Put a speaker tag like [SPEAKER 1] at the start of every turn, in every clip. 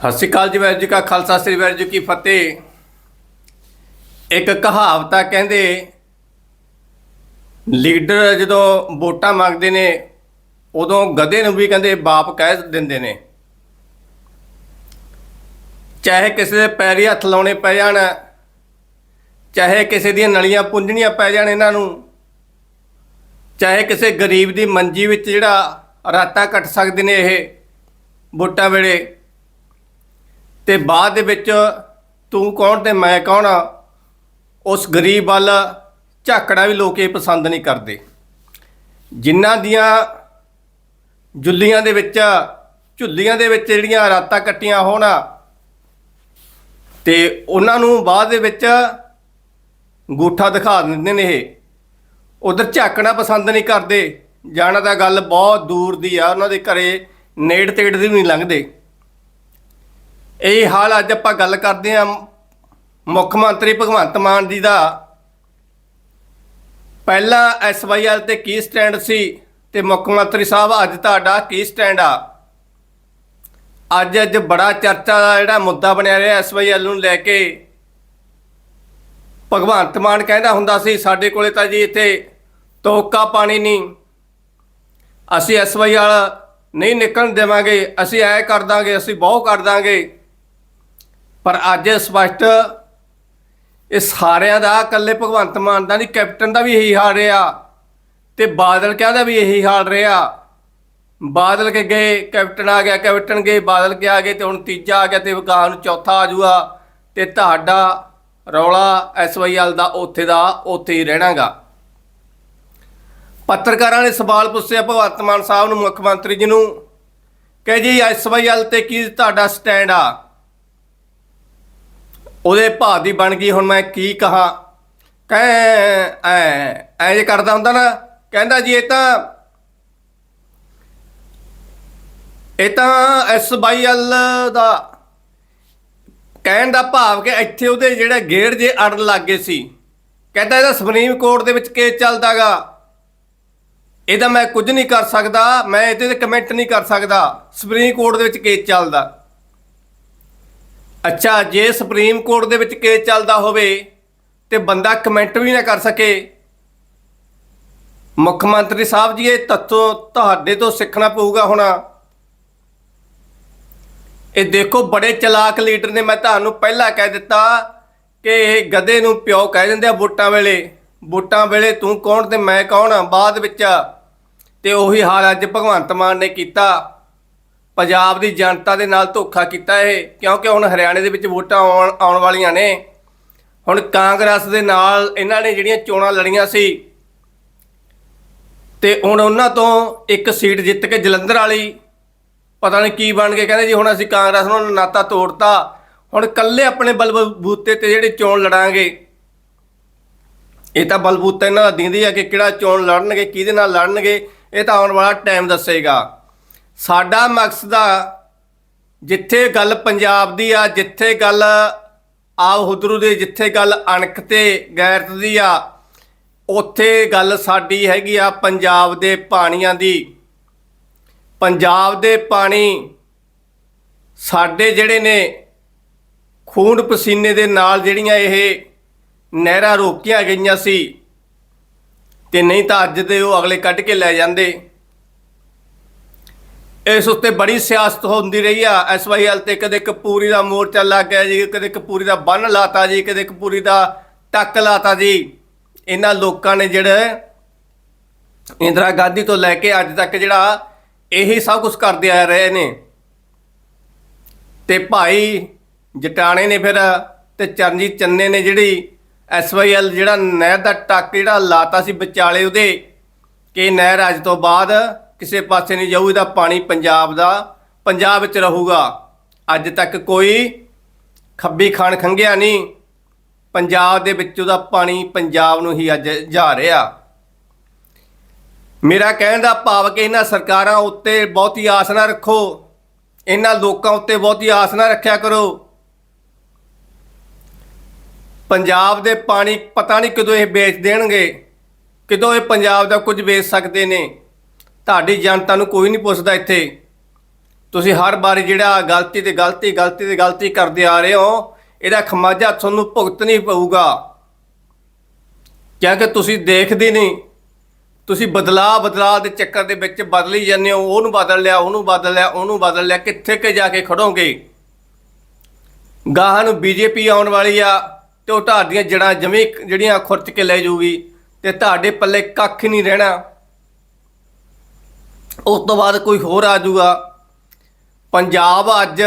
[SPEAKER 1] ਸਤਿ ਸ਼੍ਰੀ ਅਕਾਲ ਜੀ, ਵਾਹਿਗੁਰੂ ਜੀ ਕਾ ਖਾਲਸਾ, ਸ੍ਰੀ ਵਾਹਿਗੁਰੂ ਜੀ ਕੀ ਫਤਿਹ। ਇੱਕ ਕਹਾਵਤਾ ਕਹਿੰਦੇ, ਲੀਡਰ ਜਦੋਂ ਵੋਟਾਂ ਮੰਗਦੇ ਨੇ, ਉਦੋਂ ਗਧੇ ਨੂੰ ਵੀ ਕਹਿੰਦੇ ਬਾਪ ਕਹਿ ਦਿੰਦੇ ਨੇ। ਚਾਹੇ ਕਿਸੇ ਦੇ ਪੈਰੀ ਹੱਥ ਲਾਉਣੇ ਪੈ ਜਾਣ, ਚਾਹੇ ਕਿਸੇ ਦੀਆਂ ਨਲੀਆਂ ਪੁੰਝਣੀਆਂ ਪੈ ਜਾਣ ਇਹਨਾਂ ਨੂੰ, ਚਾਹੇ ਕਿਸੇ ਗਰੀਬ ਦੀ ਮੰਜੀ ਵਿੱਚ ਜਿਹੜਾ ਰਾਤਾਂ ਕੱਟ ਸਕਦੇ ਨੇ ਇਹ ਵੋਟਾਂ ਵੇਲੇ। ਤੇ ਬਾਅਦ ਦੇ ਵਿੱਚ ਤੂੰ ਕੌਣ ਤੇ ਮੈਂ ਕੌਣ ਉਸ ਗਰੀਬ ਵੱਲ ਝਾਕਣਾ ਵੀ ਲੋਕ ਇਹ ਪਸੰਦ ਨਹੀਂ ਕਰਦੇ। ਜਿਨ੍ਹਾਂ ਦੀਆਂ ਜੁੱਲੀਆਂ ਦੇ ਵਿੱਚ, ਝੁੱਲੀਆਂ ਦੇ ਵਿੱਚ ਜਿਹੜੀਆਂ ਰਾਤਾਂ ਕੱਟੀਆਂ ਹੋਣ ਤੇ ਉਹਨਾਂ ਨੂੰ ਬਾਅਦ ਦੇ ਵਿੱਚ ਗੂਠਾ ਦਿਖਾ ਦਿੰਦੇ ਨੇ ਇਹ। ਉਧਰ ਝਾਕਣਾ ਪਸੰਦ ਨਹੀਂ ਕਰਦੇ। ਜਾਣਾ ਤਾਂ ਗੱਲ ਬਹੁਤ ਦੂਰ ਦੀ ਆ, ਉਹਨਾਂ ਦੇ ਘਰੇ ਨੇੜ ਤੇੜ ਦੀ ਵੀ ਨਹੀਂ ਲੰਘਦੇ। ਇਹ ਹਾਲ ਅੱਜ ਆਪਾਂ ਗੱਲ ਕਰਦੇ ਹਾਂ ਮੁੱਖ ਮੰਤਰੀ ਭਗਵੰਤ ਮਾਨ ਜੀ ਦਾ। ਪਹਿਲਾਂ ਐਸਵਾਈਐਲ ਤੇ ਕੀ ਸਟੈਂਡ ਸੀ ਤੇ ਮੁੱਖ ਮੰਤਰੀ ਸਾਹਿਬ ਅੱਜ ਤੁਹਾਡਾ ਕੀ ਸਟੈਂਡ ਆ? ਅੱਜ ਅੱਜ ਬੜਾ ਚਰਚਾ ਦਾ ਜਿਹੜਾ ਮੁੱਦਾ ਬਣਿਆ ਰਿਹਾ ਐਸਵਾਈਐਲ ਨੂੰ ਲੈ ਕੇ। ਭਗਵੰਤ ਮਾਨ ਕਹਿੰਦਾ ਹੁੰਦਾ ਸੀ, ਸਾਡੇ ਕੋਲੇ ਤਾਂ ਜੀ ਇੱਥੇ ਤੋਕਾ ਪਾਣੀ ਨਹੀਂ। ਅਸੀਂ ਐਸਵਾਈਐਲ ਨਹੀਂ ਨਿਕਲਣ ਦੇਵਾਂਗੇ, ਅਸੀਂ ਐ ਕਰ ਦਾਂਗੇ, ਅਸੀਂ ਬਹੁਤ ਕਰ ਦਾਂਗੇ। ਪਰ ਅੱਜ ਸਪਸ਼ਟ ਇਹ ਸਾਰਿਆਂ ਦਾ, ਇਕੱਲੇ ਭਗਵੰਤ ਮਾਨ ਦਾ ਨਹੀਂ ਕੈਪਟਨ ਦਾ ਵੀ ਇਹੀ ਹਾਲ ਰਿਹਾ। ਤੇ ਬਾਦਲ ਕਹਿੰਦਾ ਵੀ ਇਹੀ ਹਾਲ ਰਿਹਾ? ਬਾਦਲ ਕੇ ਗਏ, ਕੈਪਟਨ ਆ ਗਿਆ, ਕੈਪਟਨ ਗਏ, ਬਾਦਲ ਕੇ ਆ ਗਏ ਤੇ ਹੁਣ ਤੀਜਾ ਆ ਗਿਆ ਤੇ ਵਿਕਾਸ ਨੂੰ ਚੌਥਾ ਆ ਜੂਗਾ। ਤੇ ਤੁਹਾਡਾ ਰੌਲਾ ਐਸਵਾਈਐਲ ਦਾ, ਉੱਥੇ ਦਾ, ਉੱਥੇ ਹੀ ਰਹਿਣਾਗਾ। ਪੱਤਰਕਾਰਾਂ ਨੇ ਸਵਾਲ ਪੁੱਛਿਆ ਭਗਵੰਤ ਮਾਨ ਸਾਹਿਬ ਨੂੰ, ਮੁੱਖ ਮੰਤਰੀ ਜੀ ਨੂੰ, ਕਿ ਜੀ ਐਸਵਾਈਐਲ ਤੇ ਕੀ ਤੁਹਾਡਾ ਸਟੈਂਡ ਆ? ਉਹਦੇ ਭਾਅ ਦੀ ਬਣ ਗਈ, ਹੁਣ ਮੈਂ ਕੀ ਕਹਾ? ਕਹਿ, ਐ ਐ ਜੇ ਕਰਦਾ ਹੁੰਦਾ ਨਾ, ਕਹਿੰਦਾ ਜੀ, ਇਹ ਤਾਂ ਇਹ ਤਾਂ ਐਸਵਾਈਐਲ ਦਾ ਕਹਿਣ ਦਾ ਭਾਵ ਕਿ ਇੱਥੇ ਉਹਦੇ ਜਿਹੜੇ ਗੇੜ ਜੇ ਅੜਨ ਲੱਗ ਗਏ ਸੀ। ਕਹਿੰਦਾ ਇਹਦਾ ਸੁਪਰੀਮ ਕੋਰਟ ਦੇ ਵਿੱਚ ਕੇਸ ਚੱਲਦਾਗਾ। ਇਹਦਾ ਮੈਂ ਕੁਝ ਨਹੀਂ ਕਰ ਸਕਦਾ, ਮੈਂ ਇਹਦੇ ਤੇ ਕਮੈਂਟ ਨਹੀਂ ਕਰ ਸਕਦਾ। ਸੁਪਰੀਮ ਕੋਰਟ ਦੇ ਵਿੱਚ ਕੇਸ ਚੱਲਦਾ। ਅੱਛਾ, ਜੇ ਸੁਪਰੀਮ ਕੋਰਟ ਦੇ ਵਿੱਚ ਕੇਸ ਚੱਲਦਾ ਹੋਵੇ ਤੇ ਬੰਦਾ ਕਮੈਂਟ ਵੀ ਨਾ ਕਰ ਸਕੇ। ਮੁੱਖ ਮੰਤਰੀ ਸਾਹਿਬ ਜੀ, ਇਹ ਤੱਤੋਂ ਤੁਹਾਡੇ ਤੋਂ ਸਿੱਖਣਾ ਪਊਗਾ ਹੁਣ। ਇਹ ਦੇਖੋ, ਬੜੇ ਚਲਾਕ ਲੀਡਰ ਨੇ, ਮੈਂ ਤੁਹਾਨੂੰ ਪਹਿਲਾਂ ਕਹਿ ਦਿੱਤਾ ਕਿ ਇਹ ਗਧੇ ਨੂੰ ਪਿਓ ਕਹਿ ਦਿੰਦੇ ਆ ਵੋਟਾਂ ਵੇਲੇ। ਵੋਟਾਂ ਵੇਲੇ ਤੂੰ ਕੌਣ ਤੇ ਮੈਂ ਕੌਣ ਬਾਅਦ ਵਿੱਚ ਤੇ ਉਹੀ ਹਾਲ ਅੱਜ ਭਗਵੰਤ ਮਾਨ ਨੇ ਕੀਤਾ। ਪੰਜਾਬ ਦੀ ਜਨਤਾ ਦੇ ਨਾਲ ਧੋਖਾ ਕੀਤਾ ਇਹ, ਕਿਉਂਕਿ ਹੁਣ ਹਰਿਆਣੇ ਦੇ ਵਿੱਚ ਵੋਟਾਂ ਆਉਣ ਆਉਣ ਵਾਲੀਆਂ ਨੇ। ਹੁਣ ਕਾਂਗਰਸ ਦੇ ਨਾਲ ਇਹਨਾਂ ਨੇ ਜਿਹੜੀਆਂ ਚੋਣਾਂ ਲੜੀਆਂ ਸੀ, ਤੇ ਹੁਣ ਉਹਨਾਂ ਤੋਂ ਇੱਕ ਸੀਟ ਜਿੱਤ ਕੇ ਜਲੰਧਰ ਵਾਲੀ, ਪਤਾ ਨਹੀਂ ਕੀ ਬਣ ਕੇ ਕਹਿੰਦੇ ਜੀ ਹੁਣ ਅਸੀਂ ਕਾਂਗਰਸ ਨੂੰ ਨਾਤਾ ਤੋੜਤਾ, ਹੁਣ ਕੱਲੇ ਆਪਣੇ ਬਲਬੂਤੇ ਤੇ ਜਿਹੜੇ ਚੋਣ ਲੜਾਂਗੇ। ਇਹ ਤਾਂ ਬਲਬੂਤਾ ਇਹਨਾਂ ਦਾ ਦਿੰਦੀ ਆ ਕਿ ਕਿਹੜਾ ਚੋਣ ਲੜਨਗੇ, ਕਿਹਦੇ ਨਾਲ ਲੜਨਗੇ, ਇਹ ਤਾਂ ਆਉਣ ਵਾਲਾ ਟਾਈਮ ਦੱਸੇਗਾ। ਸਾਡਾ ਮਕਸਦ ਆ ਜਿੱਥੇ ਗੱਲ ਪੰਜਾਬ ਦੀ ਆ, ਜਿੱਥੇ ਗੱਲ ਆਪ ਹੁਦਰੂ ਦੇ, ਜਿੱਥੇ ਗੱਲ ਅਣਖ ਤੇ ਗੈਰਤ ਦੀ ਆ, ਉੱਥੇ ਗੱਲ ਸਾਡੀ ਹੈਗੀ ਆ ਪੰਜਾਬ ਦੇ ਪਾਣੀਆਂ ਦੀ। ਪੰਜਾਬ ਦੇ ਪਾਣੀ ਸਾਡੇ ਜਿਹੜੇ ਨੇ ਖੂਨ ਪਸੀਨੇ ਦੇ ਨਾਲ ਜਿਹੜੀਆਂ ਇਹ ਨਹਿਰਾਂ ਰੋਕੀਆਂ ਗਈਆਂ ਸੀ, ਤੇ ਨਹੀਂ ਤਾਂ ਅੱਜ ਦੇ ਉਹ ਅਗਲੇ ਕੱਢ ਕੇ ਲੈ ਜਾਂਦੇ। ਇਸ ਉੱਤੇ ਬੜੀ ਸਿਆਸਤ ਹੁੰਦੀ ਰਹੀ ਆ। ਐਸਵਾਈਐਲ ਤੇ ਕਦੇ ਕਪੂਰੀ ਦਾ ਮੋਰਚਾ ਲੱਗ ਗਿਆ ਜੀ, ਕਦੇ ਕਪੂਰੀ ਦਾ ਬੰਨ ਲਾਤਾ ਜੀ, ਕਦੇ ਕਪੂਰੀ ਦਾ ਟੱਕ ਲਾਤਾ ਜੀ। ਇਹਨਾਂ ਲੋਕਾਂ ਨੇ ਜਿਹੜੇ ਇੰਦਰਾ ਗਾਂਧੀ ਤੋਂ ਲੈ ਕੇ ਅੱਜ ਤੱਕ ਜਿਹੜਾ ਇਹੀ ਸਭ ਕੁਝ ਕਰਦੇ ਆ ਰਹੇ ਨੇ। ਤੇ ਭਾਈ ਜਟਾਣੇ ਨੇ ਫਿਰ ਤੇ ਚਰਨਜੀਤ ਚੰਨੇ ਨੇ ਜਿਹੜੀ ਐਸਵਾਈਐਲ ਜਿਹੜਾ ਨਹਿਰ ਦਾ ਟੱਕ ਜਿਹੜਾ ਲਾਤਾ ਸੀ ਵਿਚਾਲੇ ਉਹਦੇ, ਕਿ ਨਹਿਰ ਅੱਜ ਤੋਂ ਬਾਅਦ ਕਿਸੇ ਪਾਸੇ ਨਹੀਂ ਜਾਊ, ਇਹਦਾ ਪਾਣੀ ਪੰਜਾਬ ਦਾ, ਪੰਜਾਬ ਵਿੱਚ ਰਹੂਗਾ। ਅੱਜ ਤੱਕ ਕੋਈ ਖੱਬੀ ਖਾਨ ਖੰਗਿਆ ਨਹੀਂ। ਪੰਜਾਬ ਦੇ ਵਿੱਚ ਉਹਦਾ ਪਾਣੀ ਪੰਜਾਬ ਨੂੰ ਹੀ ਅੱਜ ਜਾ ਰਿਹਾ। ਮੇਰਾ ਕਹਿਣ ਦਾ ਭਾਵ ਕਿ ਇਹਨਾਂ ਸਰਕਾਰਾਂ ਉੱਤੇ ਬਹੁਤੀ ਆਸ ਨਾ ਰੱਖੋ। ਇਹਨਾਂ ਲੋਕਾਂ ਉੱਤੇ ਬਹੁਤੀ ਆਸ ਨਾ ਰੱਖਿਆ ਕਰੋ। ਪੰਜਾਬ ਦੇ ਪਾਣੀ ਪਤਾ ਨਹੀਂ ਕਦੋਂ ਇਹ ਵੇਚ ਦੇਣਗੇ। ਕਦੋਂ ਇਹ ਪੰਜਾਬ ਦਾ ਕੁਝ ਵੇਚ ਸਕਦੇ ਨੇ। ਤੁਹਾਡੀ ਜਨਤਾ ਨੂੰ ਕੋਈ ਨਹੀਂ ਪੁੱਛਦਾ ਇੱਥੇ। ਤੁਸੀਂ ਹਰ ਵਾਰੀ ਜਿਹੜਾ ਗਲਤੀ ਤੇ ਗਲਤੀ ਗਲਤੀ ਤੇ ਗਲਤੀ ਕਰਦੇ ਆ ਰਹੇ ਹੋ, ਇਹਦਾ ਖਮਾਜਾ ਤੁਹਾਨੂੰ ਭੁਗਤਣੀ ਪਊਗਾ। ਕਿਉਂਕਿ ਤੁਸੀਂ ਦੇਖਦੇ ਨਹੀਂ। ਤੁਸੀਂ ਬਦਲਾ ਬਦਲਾ ਦੇ ਚੱਕਰ ਦੇ ਵਿੱਚ ਬਦਲੀ ਜਾਂਦੇ ਹੋ। ਉਹਨੂੰ ਬਦਲ ਲਿਆ, ਉਹਨੂੰ ਬਦਲ ਲਿਆ, ਉਹਨੂੰ ਬਦਲ ਲਿਆ। ਕਿੱਥੇ ਕੇ ਜਾ ਕੇ ਖੜੋਗੇ? ਗਾਹਾਂ ਨੂੰ ਬੀਜੇਪੀ ਆਉਣ ਵਾਲੀ ਆ ਤੇ ਉਹ ਤੁਹਾਡੀਆਂ ਜੜਾਂ ਜਮੇ ਜਿਹੜੀਆਂ ਖੁਰਚ ਕੇ ਲੈ ਜਾਊਗੀ ਤੇ ਤੁਹਾਡੇ ਪੱਲੇ ਕੱਖ ਨਹੀਂ ਰਹਿਣਾ। ਉਸ ਤੋਂ ਬਾਅਦ ਕੋਈ ਹੋਰ ਆ ਜਾਊਗਾ। ਪੰਜਾਬ ਅੱਜ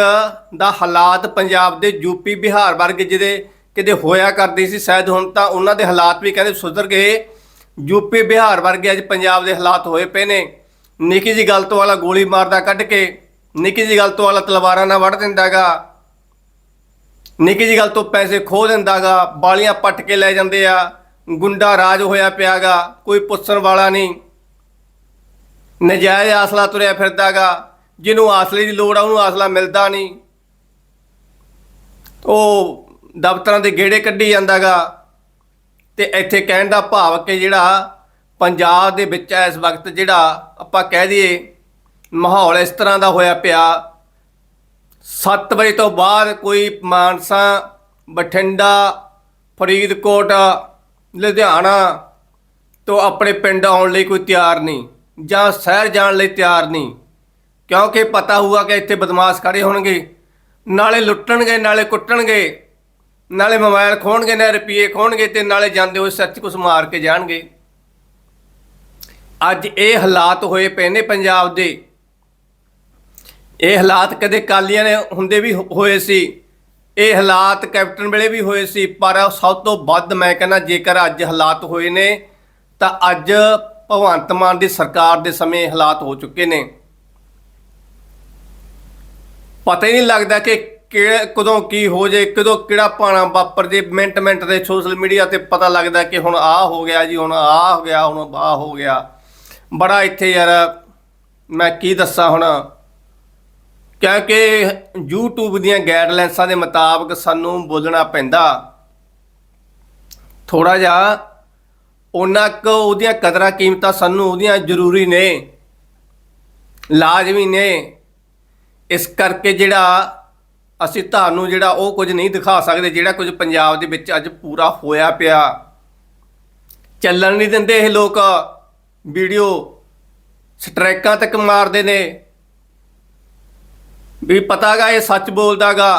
[SPEAKER 1] ਦਾ ਹਾਲਾਤ ਪੰਜਾਬ ਦੇ ਯੂਪੀ ਬਿਹਾਰ ਵਰਗੇ ਜਿਹਦੇ ਕਿਤੇ ਹੋਇਆ ਕਰਦੇ ਸੀ, ਸ਼ਾਇਦ ਹੁਣ ਤਾਂ ਉਹਨਾਂ ਦੇ ਹਾਲਾਤ ਵੀ ਕਹਿੰਦੇ ਸੁਧਰ ਗਏ। ਯੂਪੀ ਬਿਹਾਰ ਵਰਗੇ ਅੱਜ ਪੰਜਾਬ ਦੇ ਹਾਲਾਤ ਹੋਏ ਪਏ ਨੇ। ਨਿੱਕੀ ਜੀ ਗੱਲ ਤੋਂ ਵਾਲਾ ਗੋਲੀ ਮਾਰਦਾ ਕੱਢ ਕੇ, ਨਿੱਕੀ ਜੀ ਗੱਲ ਤੋਂ ਵਾਲਾ ਤਲਵਾਰਾਂ ਨਾਲ ਵੜ ਦਿੰਦਾਗਾ। ਨਿੱਕੀ ਜੀ ਗੱਲ ਤੋਂ ਪੈਸੇ ਖੋਹ ਦਿੰਦਾਗਾ, ਬਾਲੀਆਂ ਪੱਟ ਕੇ ਲੈ ਜਾਂਦੇ ਆ। ਗੁੰਡਾ ਰਾਜ ਹੋਇਆ ਪਿਆਗਾ, ਕੋਈ ਪੁੱਛਣ ਵਾਲਾ ਨਹੀਂ। ਨਜਾਇਜ਼ ਆਸਲਾ ਤੁਰਿਆ ਫਿਰਦਾਗਾ। ਜਿਹਨੂੰ ਆਸਲੇ ਦੀ ਲੋੜ ਆ, ਉਹਨੂੰ ਆਸਲਾ ਮਿਲਦਾ ਨਹੀਂ। ਉਹ ਦਫ਼ਤਰਾਂ ਦੇ ਗੇੜੇ ਕੱਢੀ ਜਾਂਦਾਗਾ। ਤੇ ਇੱਥੇ ਕਹਿਣ ਦਾ ਭਾਵ ਕਿ ਜਿਹੜਾ ਪੰਜਾਬ ਦੇ ਵਿੱਚ ਇਸ ਵਕਤ ਜਿਹੜਾ ਆਪਾਂ ਕਹਿ ਦਈਏ, ਮਾਹੌਲ ਇਸ ਤਰ੍ਹਾਂ ਦਾ ਹੋਇਆ ਪਿਆ। 7 ਵਜੇ ਤੋਂ ਬਾਅਦ ਕੋਈ ਮਾਨਸਾ, ਬਠਿੰਡਾ, ਫਰੀਦਕੋਟ, ਲੁਧਿਆਣਾ ਤੋਂ ਆਪਣੇ ਪਿੰਡ ਆਉਣ ਲਈ ਕੋਈ ਤਿਆਰ ਨਹੀਂ। ਜਾਂ ਸ਼ਹਿਰ ਜਾਣ ਲਈ ਤਿਆਰ ਨਹੀਂ। ਕਿਉਂਕਿ ਪਤਾ ਹੋਊਗਾ ਕਿ ਇੱਥੇ ਬਦਮਾਸ਼ ਖੜੇ ਹੋਣਗੇ। ਨਾਲੇ ਲੁੱਟਣਗੇ, ਨਾਲੇ ਕੁੱਟਣਗੇ, ਨਾਲੇ ਮੋਬਾਈਲ ਖੋਣਗੇ ਨਾਲੇ ਰੁਪਏ ਖੋਣਗੇ ਤੇ ਨਾਲੇ ਜਾਂਦੇ ਹੋਏ ਸੱਚ ਕੁਛ ਮਾਰ ਕੇ ਜਾਣਗੇ। ਅੱਜ ਇਹ ਹਾਲਾਤ ਹੋਏ ਪਏ ਨੇ ਪੰਜਾਬ ਦੇ। ਇਹ ਹਾਲਾਤ ਕਦੇ ਕਾਲੀਆਂ ਨੇ ਹੁੰਦੇ ਵੀ ਹੋਏ ਸੀ। ਇਹ ਹਾਲਾਤ ਕੈਪਟਨ ਵੇਲੇ ਵੀ ਹੋਏ ਸੀ, ਪਰ ਸਭ ਤੋਂ ਵੱਧ ਮੈਂ ਕਹਿੰਦਾ ਜੇਕਰ ਅੱਜ ਹਾਲਾਤ ਹੋਏ ਨੇ, ਤਾਂ ਅੱਜ ਭਗਵੰਤ ਮਾਨ ਦੀ ਸਰਕਾਰ ਦੇ ਸਮੇਂ ਹਾਲਾਤ ਹੋ ਚੁੱਕੇ ਨੇ। ਪਤਾ ਹੀ ਨਹੀਂ ਲੱਗਦਾ ਕਿ ਕਿਹੜੇ, ਕਦੋਂ ਕੀ ਹੋ ਜੇ, ਕਦੋਂ ਕਿਹੜਾ ਪਾਣਾ ਵਾਪਰ ਜੇ ਮਿੰਟ ਮਿੰਟ ਦੇ ਸੋਸ਼ਲ ਮੀਡੀਆ ਤੇ ਪਤਾ ਲੱਗਦਾ ਕਿ ਹੁਣ ਆਹ ਹੋ ਗਿਆ ਜੀ, ਹੁਣ ਆਹ ਹੋ ਗਿਆ, ਹੁਣ ਆਹ ਹੋ ਗਿਆ। ਬੜਾ ਇੱਥੇ ਯਾਰ, ਮੈਂ ਕੀ ਦੱਸਾਂ ਹੁਣ। ਕਿਉਂਕਿ YouTube ਦੀਆਂ ਗਾਈਡਲਾਈਨਸਾਂ ਦੇ ਮੁਤਾਬਕ ਸਾਨੂੰ ਬੋਲਣਾ ਪੈਂਦਾ। ਥੋੜਾ ਜਿਹਾ ਉਹਨਾਂ ਕੁ ਉਹਦੀਆਂ ਕਦਰਾਂ ਕੀਮਤਾਂ ਸਾਨੂੰ ਉਹਦੀਆਂ ਜ਼ਰੂਰੀ ਨੇ, ਲਾਜ਼ਮੀ ਨੇ। ਇਸ ਕਰਕੇ ਜਿਹੜਾ ਅਸੀਂ ਤੁਹਾਨੂੰ ਜਿਹੜਾ ਉਹ ਕੁਝ ਨਹੀਂ ਦਿਖਾ ਸਕਦੇ, ਜਿਹੜਾ ਕੁਝ ਪੰਜਾਬ ਦੇ ਵਿੱਚ ਅੱਜ ਪੂਰਾ ਹੋਇਆ ਪਿਆ। ਚੱਲਣ ਨਹੀਂ ਦਿੰਦੇ ਇਹ ਲੋਕ। ਵੀਡੀਓ ਸਟ੍ਰੈਕਾਂ ਤੱਕ ਮਾਰਦੇ ਨੇ। ਵੀ ਪਤਾਗਾ ਇਹ ਸੱਚ ਬੋਲਦਾਗਾ।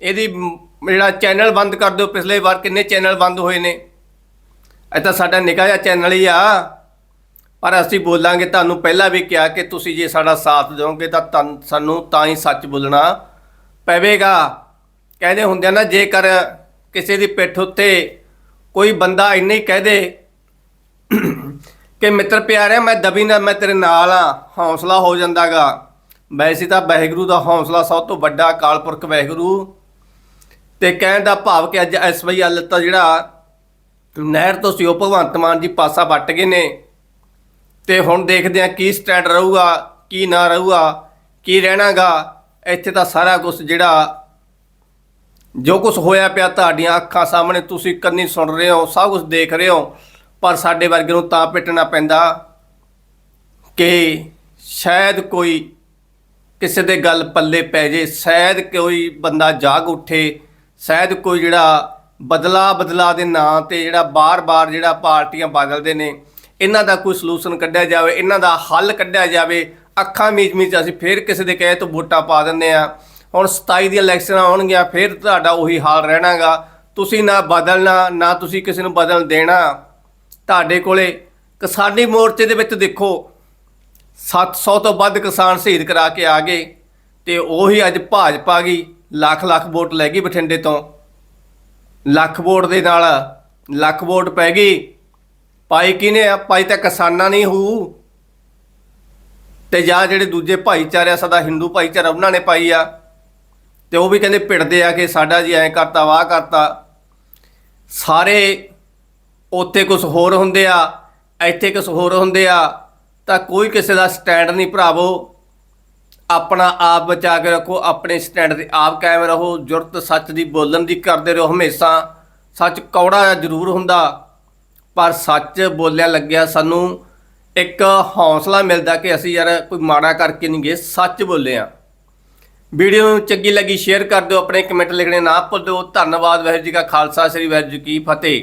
[SPEAKER 1] ਇਹਦੀ ਜਿਹੜਾ ਚੈਨਲ ਬੰਦ ਕਰ ਦਿਓ, ਪਿਛਲੇ ਵਾਰ ਕਿੰਨੇ ਚੈਨਲ ਬੰਦ ਹੋਏ ਨੇ। ਇਹ ਤਾਂ ਸਾਡਾ ਨਿੱਕਾ ਜਿਹਾ ਚੈਨਲ ਹੀ ਆ। ਪਰ ਅਸੀਂ ਬੋਲਾਂਗੇ, ਤੁਹਾਨੂੰ ਪਹਿਲਾਂ ਵੀ ਕਿਹਾ ਕਿ ਤੁਸੀਂ ਜੇ ਸਾਡਾ ਸਾਥ ਦਿਓਗੇ ਤਾਂ ਤੁਹਾਨੂੰ- ਸਾਨੂੰ ਤਾਂ ਹੀ ਸੱਚ ਬੋਲਣਾ ਪਵੇਗਾ। ਕਹਿੰਦੇ ਹੁੰਦੇ ਆ ਨਾ, ਜੇਕਰ ਕਿਸੇ ਦੀ ਪਿੱਠ ਉੱਤੇ ਕੋਈ ਬੰਦਾ ਇੰਨੇ ਹੀ ਕਹਿ ਦੇ ਕਿ ਮਿੱਤਰ ਪਿਆਰਿਆ, ਮੈਂ ਦਬੀ ਨਾ, ਮੈਂ ਤੇਰੇ ਨਾਲ ਆ, ਹੌਸਲਾ ਹੋ ਜਾਂਦਾਗਾ। ਵੈਸੇ ਤਾਂ ਵਾਹਿਗੁਰੂ ਦਾ ਹੌਸਲਾ ਸਭ ਤੋਂ ਵੱਡਾ ਅਕਾਲ ਪੁਰਖ ਵਾਹਿਗੁਰੂ। ਤੇ ਕਹਿਣ ਦਾ ਭਾਵ ਕਿ ਅੱਜ ਐਸਵਾਈ ਅੱਲ ਤਾਂ ਜਿਹੜਾ ਨਹਿਰ ਤੋਂ ਸੀ ਉਹ ਭਗਵੰਤ ਮਾਨ ਜੀ ਪਾਸਾ ਵੱਟ ਗਏ ਨੇ। ਤੇ ਹੁਣ ਦੇਖਦੇ ਆ ਕੀ ਸਟੈਂਡ ਰਹੂਗਾ, ਕੀ ਨਾ ਰਹੂਗਾ, ਕੀ ਰਹਿਣਾਗਾ। ਇੱਥੇ ਤਾਂ ਸਾਰਾ ਕੁਝ ਜਿਹੜਾ ਜੋ ਕੁਝ ਹੋਇਆ ਪਿਆ ਤੁਹਾਡੀਆਂ ਅੱਖਾਂ ਸਾਹਮਣੇ, ਤੁਸੀਂ ਕੰਨੀ ਸੁਣ ਰਹੇ ਹੋ, ਸਭ ਕੁਝ ਦੇਖ ਰਹੇ ਹੋ। ਪਰ ਸਾਡੇ ਵਰਗੇ ਨੂੰ ਤਾਂ ਪਿੱਟਣਾ ਪੈਂਦਾ ਕਿ ਸ਼ਾਇਦ ਕੋਈ ਕਿਸੇ ਦੇ ਗੱਲ ਪੱਲੇ ਪੈ ਜੇ, ਸ਼ਾਇਦ ਕੋਈ ਬੰਦਾ ਜਾਗ ਉੱਠੇ, ਸ਼ਾਇਦ ਕੋਈ ਜਿਹੜਾ ਬਦਲਾ ਬਦਲਾ ਦੇ ਨਾਂ ਤੇ ਜਿਹੜਾ ਬਾਰ-ਬਾਰ ਜਿਹੜਾ ਪਾਰਟੀਆਂ ਬਦਲਦੇ ਨੇ, ਇਹਨਾਂ ਦਾ ਕੋਈ ਸੋਲੂਸ਼ਨ ਕੱਢਿਆ ਜਾਵੇ, ਇਹਨਾਂ ਦਾ ਹੱਲ ਕੱਢਿਆ ਜਾਵੇ, ਅੱਖਾਂ ਮੀਚ-ਮੀਚ ਅਸੀਂ ਫੇਰ ਕਿਸੇ ਦੇ ਕਹੇ ਤੋਂ ਵੋਟਾਂ ਪਾ ਦਿੰਦੇ ਆ ਹੁਣ 27 ਦੀਆਂ ਇਲੈਕਸ਼ਨਾਂ ਆਉਣਗੀਆਂ, ਫੇਰ ਤੁਹਾਡਾ ਉਹੀ ਹਾਲ ਰਹਿਣਾਗਾ। ਤੁਸੀਂ ਨਾ ਬਦਲਣਾ, ਨਾ ਤੁਸੀਂ ਕਿਸੇ ਨੂੰ ਬਦਲ ਦੇਣਾ। ਤੁਹਾਡੇ ਕੋਲੇ ਕਿਸਾਨੀ ਮੋਰਚੇ ਦੇ ਵਿੱਚ ਦੇਖੋ 700 ਤੋਂ ਵੱਧ ਕਿਸਾਨ ਸ਼ਹੀਦ ਕਰਾ ਕੇ ਆ ਗਏ, ਤੇ ਉਹੀ ਅੱਜ ਭਾਜਪਾ ਗਈ, ਲੱਖ ਲੱਖ ਵੋਟ ਲੈ ਗਈ ਬਠਿੰਡੇ ਤੋਂ। ਲੱਖ ਵੋਟ ਦੇ ਨਾਲ ਲੱਖ ਵੋਟ ਪੈ ਗਈ। ਪਾਈ ਕਿਨੇ ਆ? ਪਾਈ ਤਾਂ ਕਿਸਾਨਾਂ ਨਹੀਂ ਹੋਊ ਤੇ ਜਾਂ ਜਿਹੜੇ ਦੂਜੇ ਭਾਈਚਾਰੇ ਆ, ਸਾਡਾ ਹਿੰਦੂ ਭਾਈਚਾਰਾ, ਉਹਨਾਂ ਨੇ ਪਾਈ ਆ। ਤੇ ਉਹ ਵੀ ਕਹਿੰਦੇ ਪਿੜਦੇ ਆ ਕਿ ਸਾਡਾ ਜੀ ਐਂ ਕਰਤਾ ਵਾਹ ਕਰਤਾ। ਸਾਰੇ ਉੱਥੇ ਕੁਝ ਹੋਰ ਹੁੰਦੇ ਆ, ਇੱਥੇ ਕੁਝ ਹੋਰ ਹੁੰਦੇ ਆ, ਤਾਂ ਕੋਈ ਕਿਸੇ ਦਾ ਸਟੈਂਡ ਨਹੀਂ ਭਰਾਵੋ। ਆਪਣਾ ਆਪ ਬਚਾ ਕੇ ਰੱਖੋ, ਆਪਣੇ ਸਟੈਂਡ ਤੇ ਆਪ ਕਾਇਮ ਰਹੋ, ਜੁਰਤ ਸੱਚ ਦੀ ਬੋਲਣ ਦੀ ਕਰਦੇ ਰਹੋ ਹਮੇਸ਼ਾ। ਸੱਚ ਕੌੜਾ ਜ਼ਰੂਰ ਹੁੰਦਾ, ਪਰ ਸੱਚ ਬੋਲਿਆ ਲੱਗਿਆ ਸਾਨੂੰ ਇੱਕ ਹੌਸਲਾ ਮਿਲਦਾ ਕਿ ਅਸੀਂ ਯਾਰ ਕੋਈ ਮਾੜਾ ਕਰਕੇ ਨਹੀਂ ਗਏ, ਸੱਚ ਬੋਲੇ ਆ ਵੀਡੀਓ ਨੂੰ ਚੰਗੀ ਲੱਗੀ, ਸ਼ੇਅਰ ਕਰ ਦਿਓ, ਆਪਣੇ ਕਮੈਂਟ ਲਿਖਣੇ ਨਾ ਭੁੱਲੋ ਧੰਨਵਾਦ, ਵਾਹਿਗੁਰੂ ਜੀ ਕਾ ਖਾਲਸਾ, ਸ੍ਰੀ ਵਾਹਿਗੁਰੂ ਜੀ ਕੀ ਫਤਿਹ।